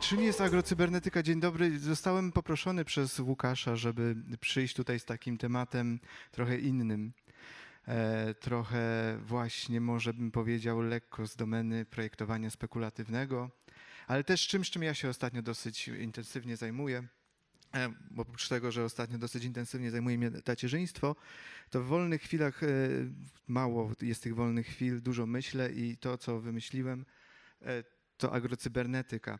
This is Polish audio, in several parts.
Czym jest agrocybernetyka? Dzień dobry. Zostałem poproszony przez Łukasza, żeby przyjść tutaj z takim tematem trochę innym. E, trochę właśnie, może bym powiedział, lekko z domeny projektowania spekulatywnego, ale też czymś, czym ja się ostatnio dosyć intensywnie zajmuję. E, oprócz tego, że ostatnio dosyć intensywnie zajmuje mnie tacierzyństwo, to w wolnych chwilach e, mało jest tych wolnych chwil, dużo myślę i to, co wymyśliłem, to agrocybernetyka.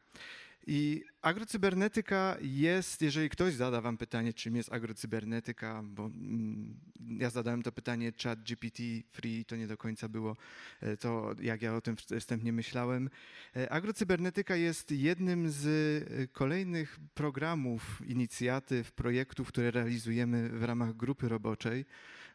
I agrocybernetyka jest, jeżeli ktoś zada wam pytanie, czym jest agrocybernetyka, bo mm, ja zadałem to pytanie chat GPT free, to nie do końca było e, to, jak ja o tym wstępnie myślałem. E, Agrocybernetyka jest jednym z e, kolejnych programów, inicjatyw, projektów, które realizujemy w ramach grupy roboczej.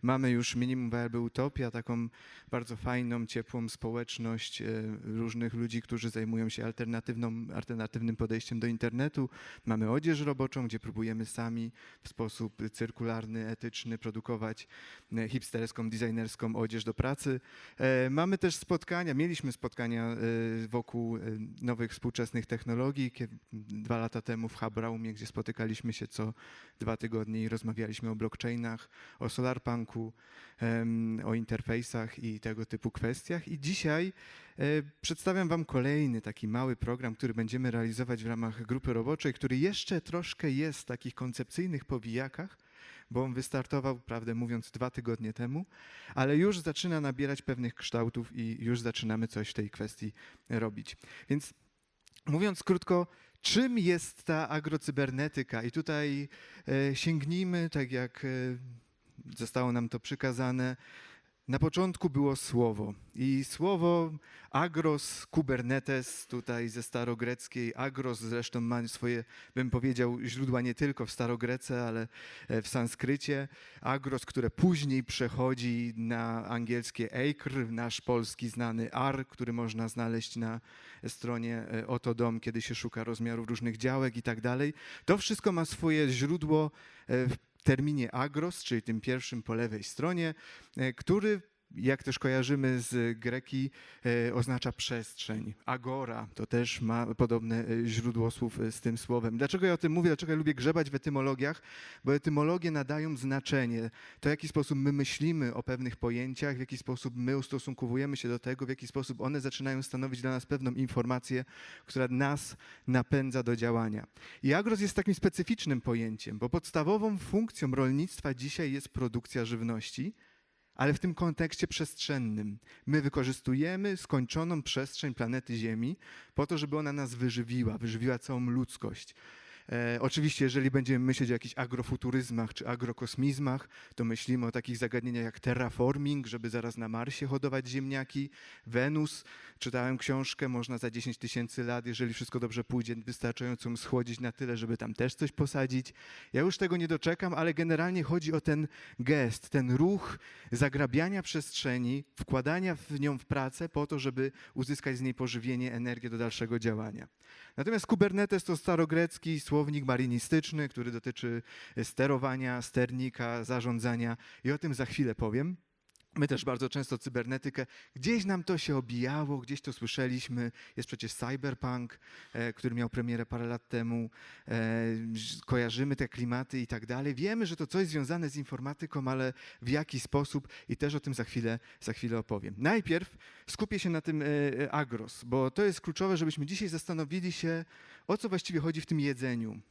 Mamy już Minimum Viable Utopia, taką bardzo fajną, ciepłą społeczność e, różnych ludzi, którzy zajmują się alternatywną, alternatywnym podejściem do internetu. Mamy odzież roboczą, gdzie próbujemy sami w sposób cyrkularny, etyczny produkować e, hipsterską, designerską odzież do pracy. E, Mamy też spotkania, mieliśmy spotkania wokół nowych współczesnych technologii. Dwa lata temu w Habraumie, gdzie spotykaliśmy się co dwa tygodnie i rozmawialiśmy o blockchainach, o solarpunku, o interfejsach i tego typu kwestiach. I dzisiaj e, przedstawiam Wam kolejny taki mały program, który będziemy realizować w ramach grupy roboczej, który jeszcze troszkę jest w takich koncepcyjnych powijakach, bo on wystartował, prawdę mówiąc, dwa tygodnie temu, ale już zaczyna nabierać pewnych kształtów i już zaczynamy coś w tej kwestii robić. Więc mówiąc krótko, czym jest ta agrocybernetyka? I tutaj e, sięgnijmy, tak jak e, zostało nam to przykazane. Na początku było słowo i słowo agros, kubernetes, tutaj ze starogreckiej. Agros zresztą ma swoje, bym powiedział, źródła nie tylko w starogrece, ale e, w sanskrycie. Agros, które później przechodzi na angielskie acre, nasz polski znany ar, który można znaleźć na stronie e, Oto Dom, kiedy się szuka rozmiarów różnych działek i tak dalej. To wszystko ma swoje źródło e, w terminie agros, czyli tym pierwszym po lewej stronie, e, który jak też kojarzymy z greki, e, oznacza przestrzeń. Agora to też ma podobne e, źródło słów e, z tym słowem. Dlaczego ja o tym mówię? Dlaczego ja lubię grzebać w etymologiach? Bo etymologie nadają znaczenie. To, w jaki sposób my myślimy o pewnych pojęciach, w jaki sposób my ustosunkowujemy się do tego, w jaki sposób one zaczynają stanowić dla nas pewną informację, która nas napędza do działania. I agros jest takim specyficznym pojęciem, bo podstawową funkcją rolnictwa dzisiaj jest produkcja żywności, ale w tym kontekście przestrzennym. My wykorzystujemy skończoną przestrzeń planety Ziemi po to, żeby ona nas wyżywiła, wyżywiła całą ludzkość. E, oczywiście, jeżeli będziemy myśleć o jakichś agrofuturyzmach czy agrokosmizmach, to myślimy o takich zagadnieniach jak terraforming, żeby zaraz na Marsie hodować ziemniaki, Wenus. Czytałem książkę, można za 10 tysięcy lat, jeżeli wszystko dobrze pójdzie, wystarczająco ją schłodzić na tyle, żeby tam też coś posadzić. Ja już tego nie doczekam, ale generalnie chodzi o ten gest, ten ruch zagrabiania przestrzeni, wkładania w nią w pracę po to, żeby uzyskać z niej pożywienie, energię do dalszego działania. Natomiast Kubernetes to starogrecki słownik marinistyczny, który dotyczy sterowania, sternika, zarządzania i o tym za chwilę powiem. My też bardzo często cybernetykę, gdzieś nam to się obijało, gdzieś to słyszeliśmy. Jest przecież Cyberpunk, e, który miał premierę parę lat temu. E, kojarzymy te klimaty i tak dalej. Wiemy, że to coś związane z informatyką, ale w jaki sposób i też o tym za chwilę, za chwilę opowiem. Najpierw skupię się na tym e, agros, bo to jest kluczowe, żebyśmy dzisiaj zastanowili się, o co właściwie chodzi w tym jedzeniu.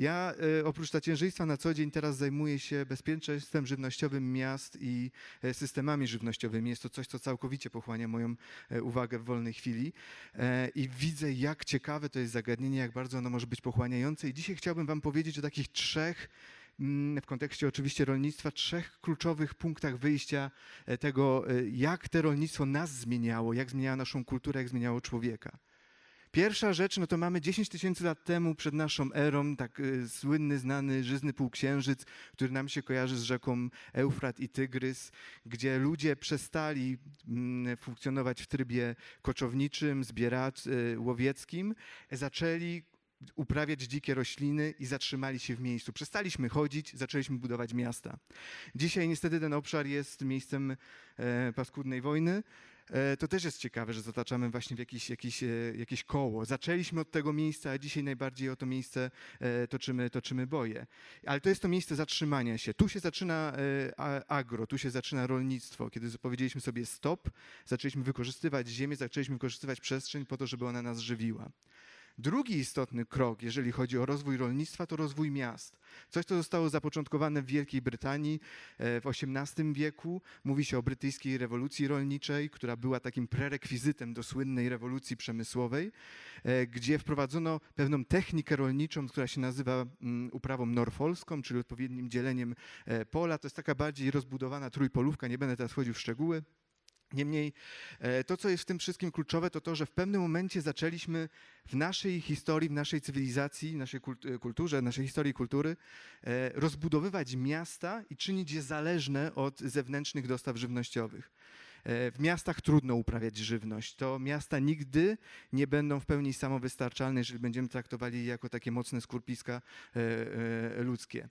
Ja e, oprócz tacierzyństwa na co dzień teraz zajmuję się bezpieczeństwem żywnościowym miast i e, systemami żywnościowymi. Jest to coś, co całkowicie pochłania moją e, uwagę w wolnej chwili i widzę, jak ciekawe to jest zagadnienie, jak bardzo ono może być pochłaniające. I dzisiaj chciałbym Wam powiedzieć o takich trzech mm, w kontekście oczywiście rolnictwa, trzech kluczowych punktach wyjścia tego, jak te rolnictwo nas zmieniało, jak zmieniało naszą kulturę, jak zmieniało człowieka. Pierwsza rzecz, no to mamy 10 tysięcy lat temu, przed naszą erą, tak y, słynny, znany, żyzny półksiężyc, który nam się kojarzy z rzeką Eufrat i Tygrys, gdzie ludzie przestali mm, funkcjonować w trybie koczowniczym, zbieracz, y, łowieckim, zaczęli uprawiać dzikie rośliny i zatrzymali się w miejscu. Przestaliśmy chodzić, zaczęliśmy budować miasta. Dzisiaj niestety ten obszar jest miejscem e, paskudnej wojny. E, to też jest ciekawe, że zataczamy właśnie w jakieś, jakieś, e, jakieś koło. Zaczęliśmy od tego miejsca, a dzisiaj najbardziej o to miejsce e, toczymy, toczymy boje. Ale to jest to miejsce zatrzymania się. Tu się zaczyna agro, tu się zaczyna rolnictwo. Kiedy powiedzieliśmy sobie stop, zaczęliśmy wykorzystywać ziemię, zaczęliśmy wykorzystywać przestrzeń po to, żeby ona nas żywiła. Drugi istotny krok, jeżeli chodzi o rozwój rolnictwa, to rozwój miast. Coś, co zostało zapoczątkowane w Wielkiej Brytanii e, w XVIII wieku. Mówi się o brytyjskiej rewolucji rolniczej, która była takim prerekwizytem do słynnej rewolucji przemysłowej, e, gdzie wprowadzono pewną technikę rolniczą, która się nazywa mm, uprawą norfolską, czyli odpowiednim dzieleniem e, pola. To jest taka bardziej rozbudowana trójpolówka, nie będę teraz wchodził w szczegóły. Niemniej e, to, co jest w tym wszystkim kluczowe, to to, że w pewnym momencie zaczęliśmy w naszej historii, w naszej cywilizacji, w naszej e, kulturze, naszej historii kultury e, rozbudowywać miasta i czynić je zależne od zewnętrznych dostaw żywnościowych. W miastach trudno uprawiać żywność. To miasta nigdy nie będą w pełni samowystarczalne, jeżeli będziemy traktowali je jako takie mocne skurpiska ludzkie.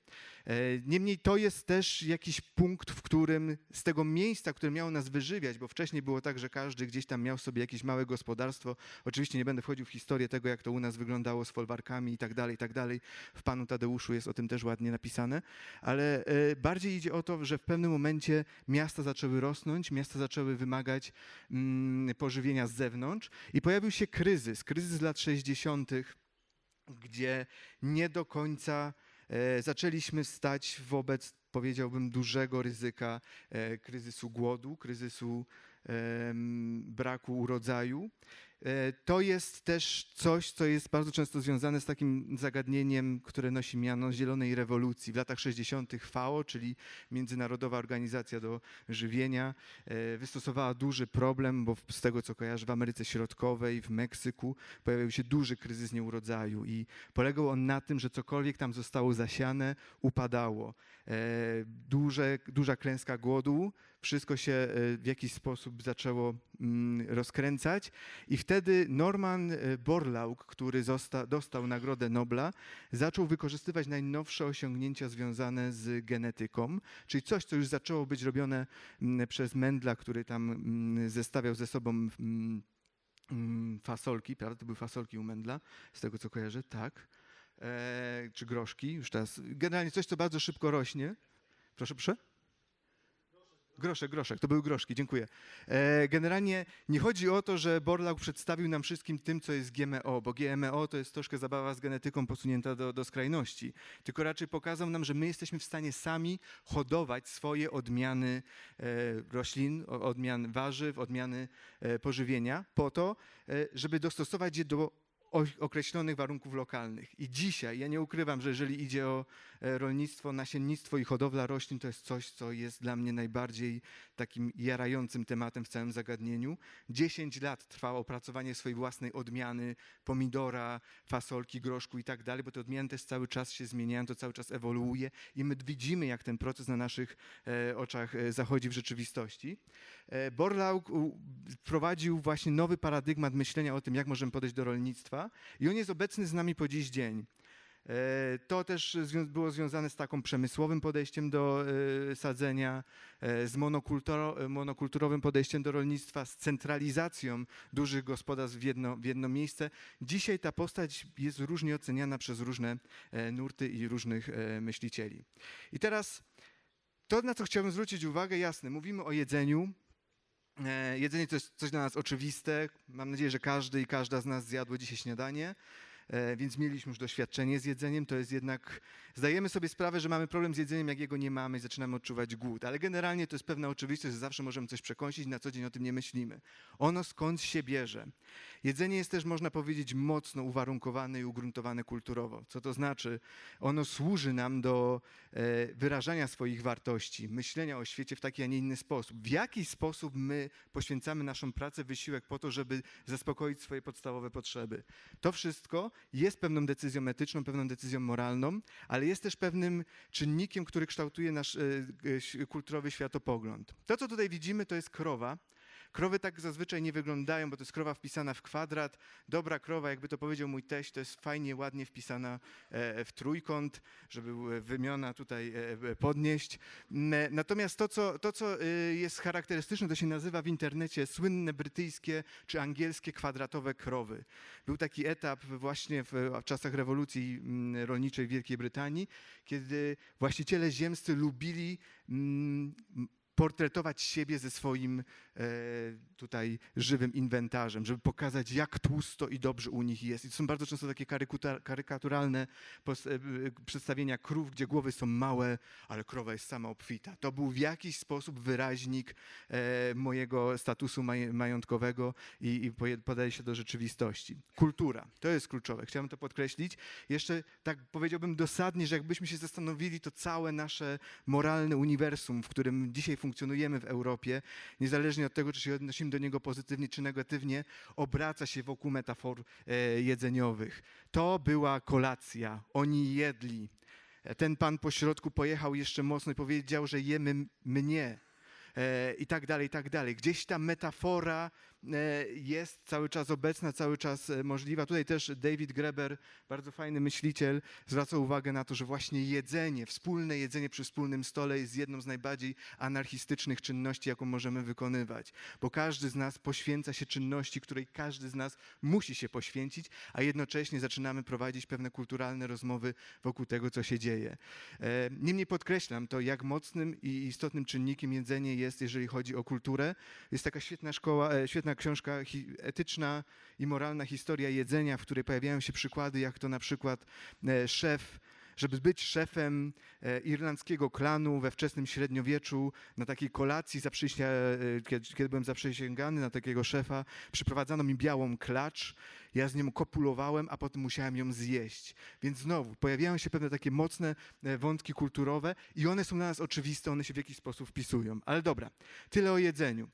E, Niemniej to jest też jakiś punkt, w którym z tego miejsca, które miało nas wyżywiać, bo wcześniej było tak, że każdy gdzieś tam miał sobie jakieś małe gospodarstwo. Oczywiście nie będę wchodził w historię tego, jak to u nas wyglądało z folwarkami i tak dalej, i tak dalej. W Panu Tadeuszu jest o tym też ładnie napisane, ale e, bardziej idzie o to, że w pewnym momencie miasta zaczęły rosnąć, miasta zaczęły wymagać mm, pożywienia z zewnątrz i pojawił się kryzys, kryzys lat 60., gdzie nie do końca zaczęliśmy stać wobec, powiedziałbym, dużego ryzyka e, kryzysu głodu, kryzysu braku urodzaju. E, To jest też coś, co jest bardzo często związane z takim zagadnieniem, które nosi miano Zielonej Rewolucji. W latach 60. FAO, czyli Międzynarodowa Organizacja do Żywienia, e, wystosowała duży problem, bo z tego co kojarzę w Ameryce Środkowej, w Meksyku pojawił się duży kryzys nieurodzaju i polegał on na tym, że cokolwiek tam zostało zasiane, upadało. E, Duże, duża klęska głodu, wszystko się e, w jakiś sposób zaczęło mm, rozkręcać i wtedy Norman e, Borlaug, który zosta, dostał Nagrodę Nobla, zaczął wykorzystywać najnowsze osiągnięcia związane z genetyką, czyli coś, co już zaczęło być robione mm, przez Mendla, który tam mm, zestawiał ze sobą fasolki, prawda? To były fasolki u Mendla, z tego co kojarzę, tak. E, czy groszki, już teraz. Generalnie coś, co bardzo szybko rośnie. Proszę, proszę? Groszek, groszek, to były groszki, dziękuję. E, generalnie nie chodzi o to, że Borlaug przedstawił nam wszystkim tym, co jest GMO, bo GMO to jest troszkę zabawa z genetyką posunięta do, do skrajności, tylko raczej pokazał nam, że my jesteśmy w stanie sami hodować swoje odmiany e, roślin, odmian warzyw, odmiany e, pożywienia, po to, żeby dostosować je do określonych warunków lokalnych. I dzisiaj, ja nie ukrywam, że jeżeli idzie o e, rolnictwo, nasiennictwo i hodowla roślin, to jest coś, co jest dla mnie najbardziej takim jarającym tematem w całym zagadnieniu. 10 lat trwało opracowanie swojej własnej odmiany pomidora, fasolki, groszku i tak dalej, bo te odmiany też cały czas się zmieniają, to cały czas ewoluuje i my widzimy, jak ten proces na naszych e, oczach e, zachodzi w rzeczywistości. Borlaug wprowadził właśnie nowy paradygmat myślenia o tym, jak możemy podejść do rolnictwa i on jest obecny z nami po dziś dzień. E, To też było związane z taką przemysłowym podejściem do e, sadzenia, e, z monokulturo, monokulturowym podejściem do rolnictwa, z centralizacją dużych gospodarstw w jedno, w jedno miejsce. Dzisiaj ta postać jest różnie oceniana przez różne nurty i różnych myślicieli. I teraz to, na co chciałbym zwrócić uwagę, jasne, mówimy o jedzeniu. E, Jedzenie to jest coś dla nas oczywiste. Mam nadzieję, że każdy i każda z nas zjadło dzisiaj śniadanie, więc mieliśmy już doświadczenie z jedzeniem. To jest jednak, zdajemy sobie sprawę, że mamy problem z jedzeniem, jak jego nie mamy i zaczynamy odczuwać głód. Ale generalnie to jest pewna oczywistość, że zawsze możemy coś przekąsić, na co dzień o tym nie myślimy. Ono skąd się bierze? Jedzenie jest też, można powiedzieć, mocno uwarunkowane i ugruntowane kulturowo. Co to znaczy? Ono służy nam do e, wyrażania swoich wartości, myślenia o świecie w taki, a nie inny sposób. W jaki sposób my poświęcamy naszą pracę, wysiłek po to, żeby zaspokoić swoje podstawowe potrzeby. To wszystko jest pewną decyzją etyczną, pewną decyzją moralną, ale jest też pewnym czynnikiem, który kształtuje nasz e, kulturowy światopogląd. To, co tutaj widzimy, to jest krowa, Krowy tak zazwyczaj nie wyglądają, bo to jest krowa wpisana w kwadrat. Dobra krowa, jakby to powiedział mój teść, to jest fajnie, ładnie wpisana e, w trójkąt, żeby e, wymiona tutaj e, e, podnieść. M, Natomiast to co, to, co e, jest charakterystyczne, to się nazywa w internecie słynne brytyjskie czy angielskie kwadratowe krowy. Był taki etap właśnie w, w czasach rewolucji mm, rolniczej w Wielkiej Brytanii, kiedy właściciele ziemscy lubili mm, portretować siebie ze swoim e, tutaj żywym inwentarzem, żeby pokazać, jak tłusto i dobrze u nich jest. I to są bardzo często takie karykaturalne e, e, przedstawienia krów, gdzie głowy są małe, ale krowa jest sama obfita. To był w jakiś sposób wyraźnik mojego statusu maj- majątkowego i, i podaje się do rzeczywistości. Kultura, to jest kluczowe. Chciałbym to podkreślić. Jeszcze tak powiedziałbym dosadnie, że jakbyśmy się zastanowili, to całe nasze moralne uniwersum, w którym dzisiaj funkcjonujemy w Europie, niezależnie od tego, czy się odnosimy do niego pozytywnie czy negatywnie, obraca się wokół metafor e, jedzeniowych. To była kolacja. Oni jedli. E, Ten pan po środku pojechał jeszcze mocno i powiedział, że jemy mnie. E, I tak dalej, i tak dalej. Gdzieś ta metafora jest cały czas obecna, cały czas e, możliwa. Tutaj też David Greber, bardzo fajny myśliciel, zwraca uwagę na to, że właśnie jedzenie, wspólne jedzenie przy wspólnym stole jest jedną z najbardziej anarchistycznych czynności, jaką możemy wykonywać. Bo każdy z nas poświęca się czynności, której każdy z nas musi się poświęcić, a jednocześnie zaczynamy prowadzić pewne kulturalne rozmowy wokół tego, co się dzieje. E, Niemniej podkreślam to, jak mocnym i istotnym czynnikiem jedzenie jest, jeżeli chodzi o kulturę. Jest taka świetna szkoła, e, świetna książka etyczna i moralna historia jedzenia, w której pojawiają się przykłady, jak to na przykład e, szef żeby być szefem e, irlandzkiego klanu we wczesnym średniowieczu, na takiej kolacji e, kiedy, byłem zaprzysięgany na takiego szefa, przyprowadzano mi białą klacz, ja z nią kopulowałem, a potem musiałem ją zjeść. Więc znowu pojawiają się pewne takie mocne wątki kulturowe i one są dla nas oczywiste, one się w jakiś sposób wpisują. Ale dobra, tyle o jedzeniu.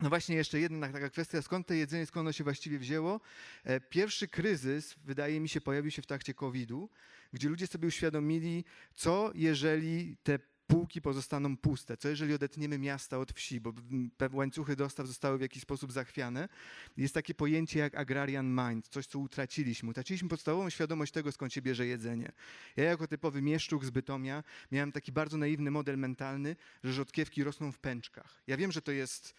No właśnie jeszcze jedna taka kwestia, skąd to jedzenie, skąd ono się właściwie wzięło. E, Pierwszy kryzys, wydaje mi się, pojawił się w trakcie COVID-u, gdzie ludzie sobie uświadomili, co jeżeli te półki pozostaną puste, co jeżeli odetniemy miasta od wsi, bo łańcuchy dostaw zostały w jakiś sposób zachwiane. Jest takie pojęcie jak agrarian mind, coś co utraciliśmy. Utraciliśmy podstawową świadomość tego, skąd się bierze jedzenie. Ja jako typowy mieszczuk z Bytomia miałem taki bardzo naiwny model mentalny, że rzodkiewki rosną w pęczkach. Ja wiem, że to jest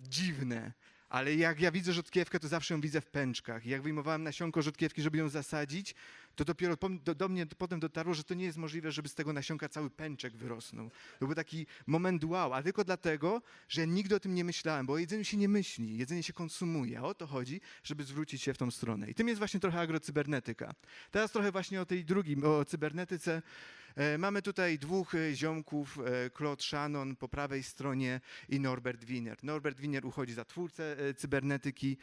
dziwne, ale jak ja widzę rzodkiewkę, to zawsze ją widzę w pęczkach. Jak wyjmowałem nasionko rzodkiewki, żeby ją zasadzić, to dopiero pom- do, do mnie potem dotarło, że to nie jest możliwe, żeby z tego nasionka cały pęczek wyrosnął. To był taki moment wow, a tylko dlatego, że nigdy o tym nie myślałem, bo o jedzeniu się nie myśli, jedzenie się konsumuje, a o to chodzi, żeby zwrócić się w tą stronę. I tym jest właśnie trochę agrocybernetyka. Teraz trochę właśnie o tej drugim, o cybernetyce. E, Mamy tutaj dwóch e, ziomków, e, Claude Shannon po prawej stronie i Norbert Wiener. Norbert Wiener uchodzi za twórcę cybernetyki.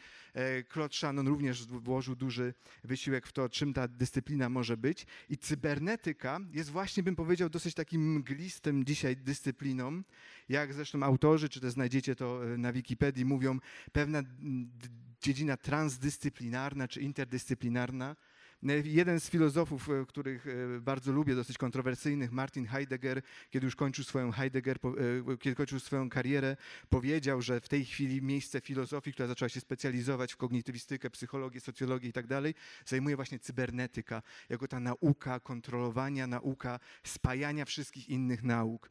Claude Shannon również włożył duży wysiłek w to, czym ta dyscyplina może być. I cybernetyka jest właśnie, bym powiedział, dosyć takim mglistym dzisiaj dyscypliną. Jak zresztą autorzy, czy też znajdziecie to na Wikipedii, mówią, pewna dziedzina transdyscyplinarna czy interdyscyplinarna. E, Jeden z filozofów, e, których e, bardzo lubię, dosyć kontrowersyjnych, Martin Heidegger, kiedy już kończył swoją Heidegger, kiedy kończył swoją karierę, powiedział, że w tej chwili miejsce filozofii, która zaczęła się specjalizować w kognitywistykę, psychologię, socjologię i tak dalej, zajmuje właśnie cybernetyka, jako ta nauka kontrolowania, nauka spajania wszystkich innych nauk.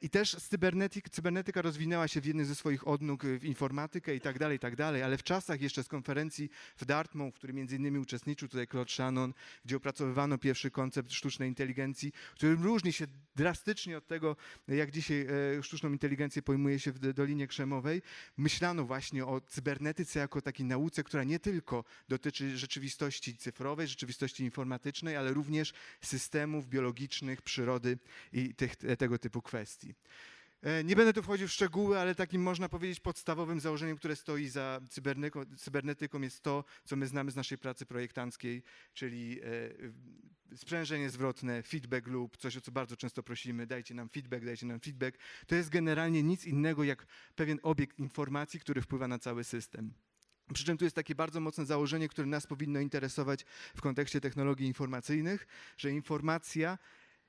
I też cybernetyk, cybernetyka rozwinęła się w jednym ze swoich odnóg w informatykę i tak dalej, i tak dalej, ale w czasach jeszcze z konferencji w Dartmouth, w której między innymi uczestniczył tutaj Claude Shannon, gdzie opracowywano pierwszy koncept sztucznej inteligencji, który różni się drastycznie od tego, jak dzisiaj e, sztuczną inteligencję pojmuje się w Dolinie Krzemowej. Myślano właśnie o cybernetyce jako takiej nauce, która nie tylko dotyczy rzeczywistości cyfrowej, rzeczywistości informatycznej, ale również systemów biologicznych, przyrody i tych, tego typu kwestii. E, Nie będę tu wchodził w szczegóły, ale takim można powiedzieć podstawowym założeniem, które stoi za cybernetyką, jest to, co my znamy z naszej pracy projektanckiej, czyli e, sprzężenie zwrotne, feedback loop, coś o co bardzo często prosimy, dajcie nam feedback, dajcie nam feedback. To jest generalnie nic innego jak pewien obiekt informacji, który wpływa na cały system. Przy czym tu jest takie bardzo mocne założenie, które nas powinno interesować w kontekście technologii informacyjnych, że informacja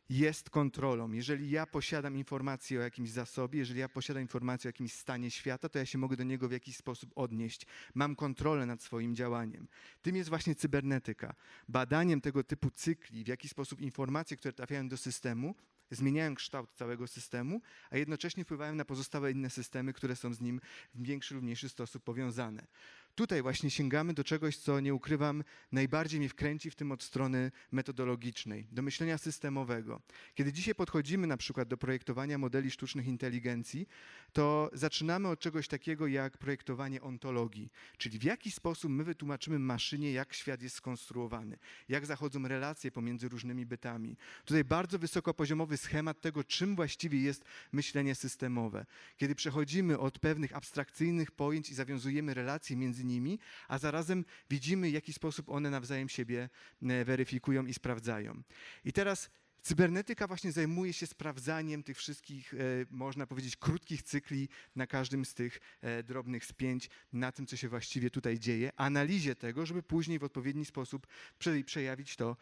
jest kontrolą. Jeżeli ja posiadam informację o jakimś zasobie, jeżeli ja posiadam informację o jakimś stanie świata, to ja się mogę do niego w jakiś sposób odnieść. Mam kontrolę nad swoim działaniem. Tym jest właśnie cybernetyka. Badaniem tego typu cykli, w jaki sposób informacje, które trafiają do systemu, zmieniają kształt całego systemu, a jednocześnie wpływają na pozostałe inne systemy, które są z nim w większy lub mniejszy sposób powiązane. Tutaj właśnie sięgamy do czegoś, co nie ukrywam, najbardziej mnie wkręci w tym od strony metodologicznej, do myślenia systemowego. Kiedy dzisiaj podchodzimy na przykład do projektowania modeli sztucznych inteligencji, to zaczynamy od czegoś takiego jak projektowanie ontologii, czyli w jaki sposób my wytłumaczymy maszynie, jak świat jest skonstruowany, jak zachodzą relacje pomiędzy różnymi bytami. Tutaj bardzo wysokopoziomowy schemat tego, czym właściwie jest myślenie systemowe. Kiedy przechodzimy od pewnych abstrakcyjnych pojęć i zawiązujemy relacje między nimi, a zarazem widzimy, w jaki sposób one nawzajem siebie e, weryfikują i sprawdzają. I teraz cybernetyka właśnie zajmuje się sprawdzaniem tych wszystkich, e, można powiedzieć, krótkich cykli na każdym z tych e, drobnych spięć, na tym, co się właściwie tutaj dzieje, analizie tego, żeby później w odpowiedni sposób prze- przejawić to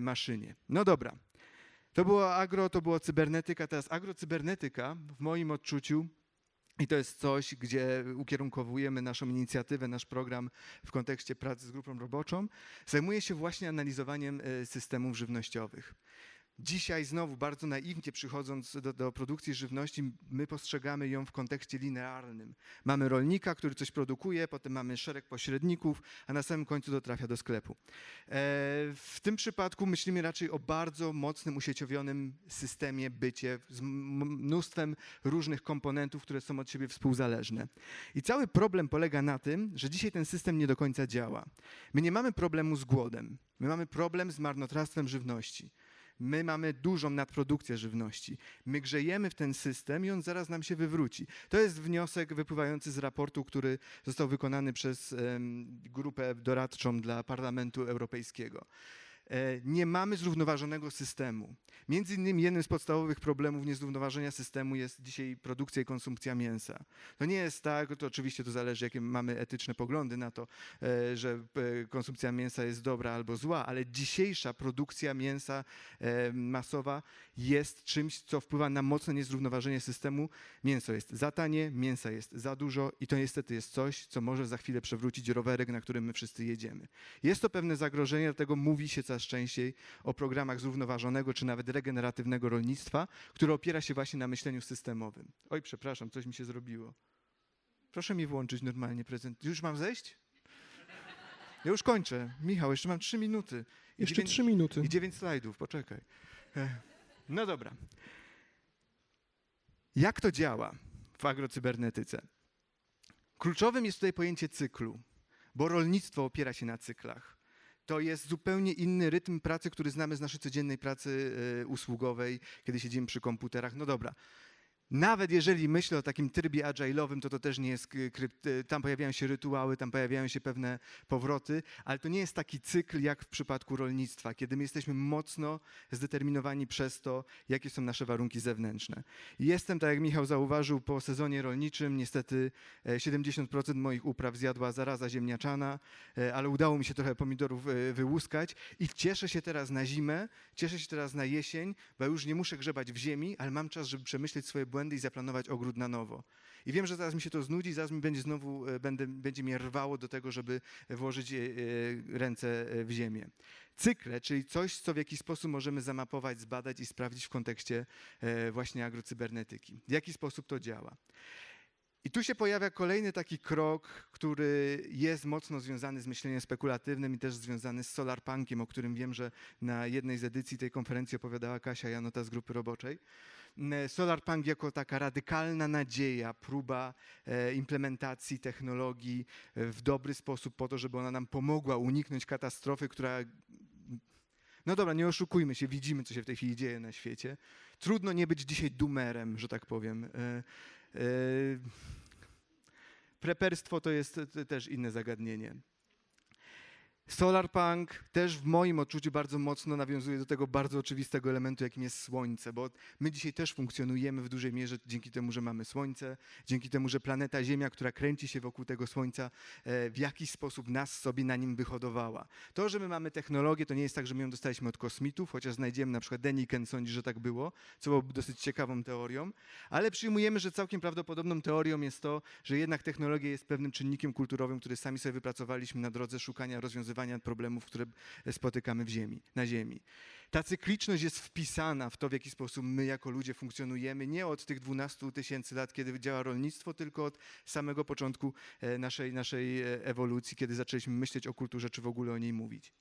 maszynie. No dobra. To było agro, to było cybernetyka, teraz agrocybernetyka w moim odczuciu i to jest coś, gdzie ukierunkowujemy naszą inicjatywę, nasz program w kontekście pracy z grupą roboczą. Zajmuje się właśnie analizowaniem e, systemów żywnościowych. Dzisiaj znowu bardzo naiwnie przychodząc do, do produkcji żywności, my postrzegamy ją w kontekście linearnym. Mamy rolnika, który coś produkuje, potem mamy szereg pośredników, a na samym końcu to trafia do sklepu. E, w tym przypadku myślimy raczej o bardzo mocnym, usieciowionym systemie bycie z mnóstwem różnych komponentów, które są od siebie współzależne. I cały problem polega na tym, że dzisiaj ten system nie do końca działa. My nie mamy problemu z głodem, my mamy problem z marnotrawstwem żywności. My mamy dużą nadprodukcję żywności. My grzejemy w ten system i on zaraz nam się wywróci. To jest wniosek wypływający z raportu, który został wykonany przez grupę doradczą dla Parlamentu Europejskiego. E, Nie mamy zrównoważonego systemu. Między innymi jednym z podstawowych problemów niezrównoważenia systemu jest dzisiaj produkcja i konsumpcja mięsa. To nie jest tak, to oczywiście to zależy, jakie mamy etyczne poglądy na to, e, że e, konsumpcja mięsa jest dobra albo zła, ale dzisiejsza produkcja mięsa masowa jest czymś, co wpływa na mocne niezrównoważenie systemu. Mięso jest za tanie, mięsa jest za dużo i to niestety jest coś, co może za chwilę przewrócić rowerek, na którym my wszyscy jedziemy. Jest to pewne zagrożenie, dlatego mówi się coraz częściej o programach zrównoważonego czy nawet regeneratywnego rolnictwa, które opiera się właśnie na myśleniu systemowym. Oj, przepraszam, coś mi się zrobiło. Proszę mi włączyć normalnie prezent. Już mam zejść? Ja już kończę. Michał, jeszcze mam trzy minuty. I Jeszcze dziewięć- trzy minuty. i dziewięć slajdów, poczekaj. Ech. No dobra. Jak to działa w agrocybernetyce? Kluczowym jest tutaj pojęcie cyklu, bo rolnictwo opiera się na cyklach. To jest zupełnie inny rytm pracy, który znamy z naszej codziennej pracy e, usługowej, kiedy siedzimy przy komputerach. No dobra. Nawet jeżeli myślę o takim trybie agile'owym, to to też nie jest k- krypt, e, tam pojawiają się rytuały, tam pojawiają się pewne powroty, ale to nie jest taki cykl jak w przypadku rolnictwa, kiedy my jesteśmy mocno zdeterminowani przez to, jakie są nasze warunki zewnętrzne. Jestem, tak jak Michał zauważył, po sezonie rolniczym, niestety e, 70% moich upraw zjadła zaraza ziemniaczana, e, ale udało mi się trochę pomidorów e, wyłuskać i cieszę się teraz na zimę, cieszę się teraz na jesień, bo już nie muszę grzebać w ziemi, ale mam czas, żeby przemyśleć swoje błędy i zaplanować ogród na nowo. I wiem, że zaraz mi się to znudzi, zaraz mi będzie znowu, e, będę, będzie mnie rwało do tego, żeby włożyć e, e, ręce e, w ziemię. Cykle, czyli coś, co w jakiś sposób możemy zamapować, zbadać i sprawdzić w kontekście e, właśnie agrocybernetyki. W jaki sposób to działa. I tu się pojawia kolejny taki krok, który jest mocno związany z myśleniem spekulatywnym i też związany z solarpunkiem, o którym wiem, że na jednej z edycji tej konferencji opowiadała Kasia Janota z grupy roboczej. Solarpunk jako taka radykalna nadzieja, próba e, implementacji technologii e, w dobry sposób po to, żeby ona nam pomogła uniknąć katastrofy, która no dobra, nie oszukujmy się, widzimy, co się w tej chwili dzieje na świecie. Trudno nie być dzisiaj dumerem, że tak powiem. E, Preperstwo to jest też inne zagadnienie. Solarpunk też w moim odczuciu bardzo mocno nawiązuje do tego bardzo oczywistego elementu, jakim jest słońce, bo my dzisiaj też funkcjonujemy w dużej mierze dzięki temu, że mamy słońce, dzięki temu, że planeta Ziemia, która kręci się wokół tego słońca, e, w jakiś sposób nas sobie na nim wyhodowała. To, że my mamy technologię, to nie jest tak, że my ją dostaliśmy od kosmitów, chociaż znajdziemy na przykład Deniken sądzi, że tak było, co byłoby dosyć ciekawą teorią, ale przyjmujemy, że całkiem prawdopodobną teorią jest to, że jednak technologia jest pewnym czynnikiem kulturowym, który sami sobie wypracowaliśmy na drodze szukania rozwiązywania problemów, które spotykamy w ziemi, na Ziemi. Ta cykliczność jest wpisana w to, w jaki sposób my jako ludzie funkcjonujemy, nie od tych 12 tysięcy lat, kiedy działa rolnictwo, tylko od samego początku e, naszej, naszej e, ewolucji, kiedy zaczęliśmy myśleć o kulturze, czy w ogóle o niej mówić.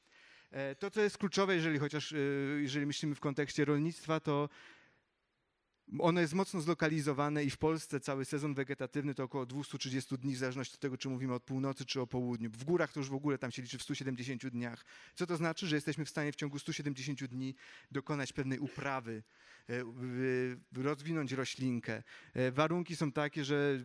E, To, co jest kluczowe, jeżeli chociaż jeżeli myślimy w kontekście rolnictwa, to ono jest mocno zlokalizowane i w Polsce cały sezon wegetatywny to około 230 dni, w zależności od tego, czy mówimy od północy, czy o południu. W górach to już w ogóle tam się liczy w 170 dniach. Co to znaczy? Że jesteśmy w stanie w ciągu 170 dni dokonać pewnej uprawy, e, rozwinąć roślinkę. E, Warunki są takie, że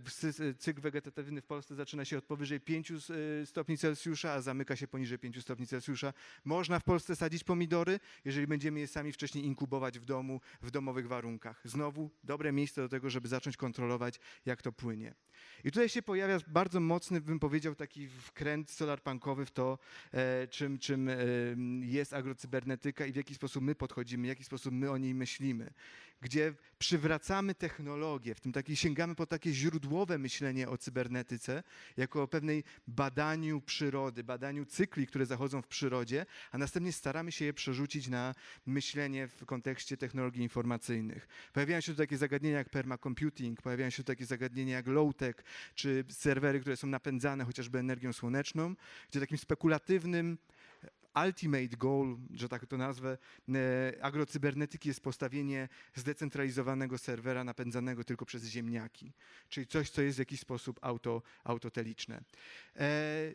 cykl wegetatywny w Polsce zaczyna się od powyżej 5 s- e, stopni Celsjusza, a zamyka się poniżej 5 stopni Celsjusza. Można w Polsce sadzić pomidory, jeżeli będziemy je sami wcześniej inkubować w domu, w domowych warunkach. Znowu dobre miejsce do tego, żeby zacząć kontrolować, jak to płynie. I tutaj się pojawia bardzo mocny, bym powiedział, taki wkręt solarpunkowy w to, e, czym, czym e, jest agrocybernetyka i w jaki sposób my podchodzimy, w jaki sposób my o niej myślimy. Gdzie przywracamy technologię, w tym taki, sięgamy po takie źródłowe myślenie o cybernetyce, jako o pewnej badaniu przyrody, badaniu cykli, które zachodzą w przyrodzie, a następnie staramy się je przerzucić na myślenie w kontekście technologii informacyjnych. Pojawiają się tu takie zagadnienia jak permacomputing, pojawiają się tu takie zagadnienia jak low-tech, czy serwery, które są napędzane chociażby energią słoneczną, gdzie takim spekulatywnym ultimate goal, że tak to nazwę, e, agrocybernetyki jest postawienie zdecentralizowanego serwera napędzanego tylko przez ziemniaki, czyli coś, co jest w jakiś sposób auto, autoteliczne. E,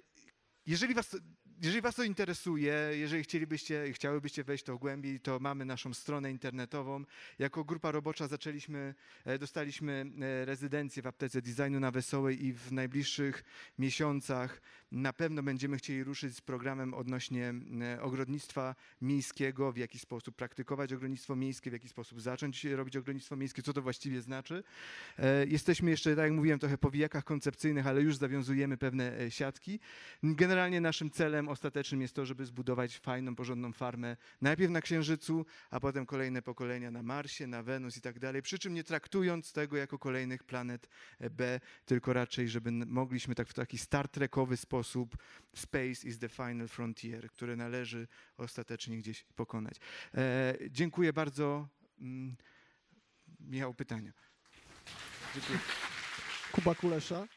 Jeżeli was, jeżeli was to interesuje, jeżeli chcielibyście chciałybyście wejść to głębiej, to mamy naszą stronę internetową. Jako grupa robocza zaczęliśmy, e, dostaliśmy rezydencję w aptece designu na Wesołej i w najbliższych miesiącach na pewno będziemy chcieli ruszyć z programem odnośnie ogrodnictwa miejskiego, w jaki sposób praktykować ogrodnictwo miejskie, w jaki sposób zacząć robić ogrodnictwo miejskie, co to właściwie znaczy. E, Jesteśmy jeszcze, tak jak mówiłem, trochę po wijakach koncepcyjnych, ale już zawiązujemy pewne e, siatki. Generalnie naszym celem ostatecznym jest to, żeby zbudować fajną, porządną farmę najpierw na Księżycu, a potem kolejne pokolenia na Marsie, na Wenus i tak dalej. Przy czym nie traktując tego jako kolejnych planet e, B, tylko raczej, żeby mogliśmy tak w taki Star Trekowy sposób space is the final frontier, które należy ostatecznie gdzieś pokonać. E, dziękuję bardzo. Mm, Michał, pytania. Dziękuję. Kuba Kulesza.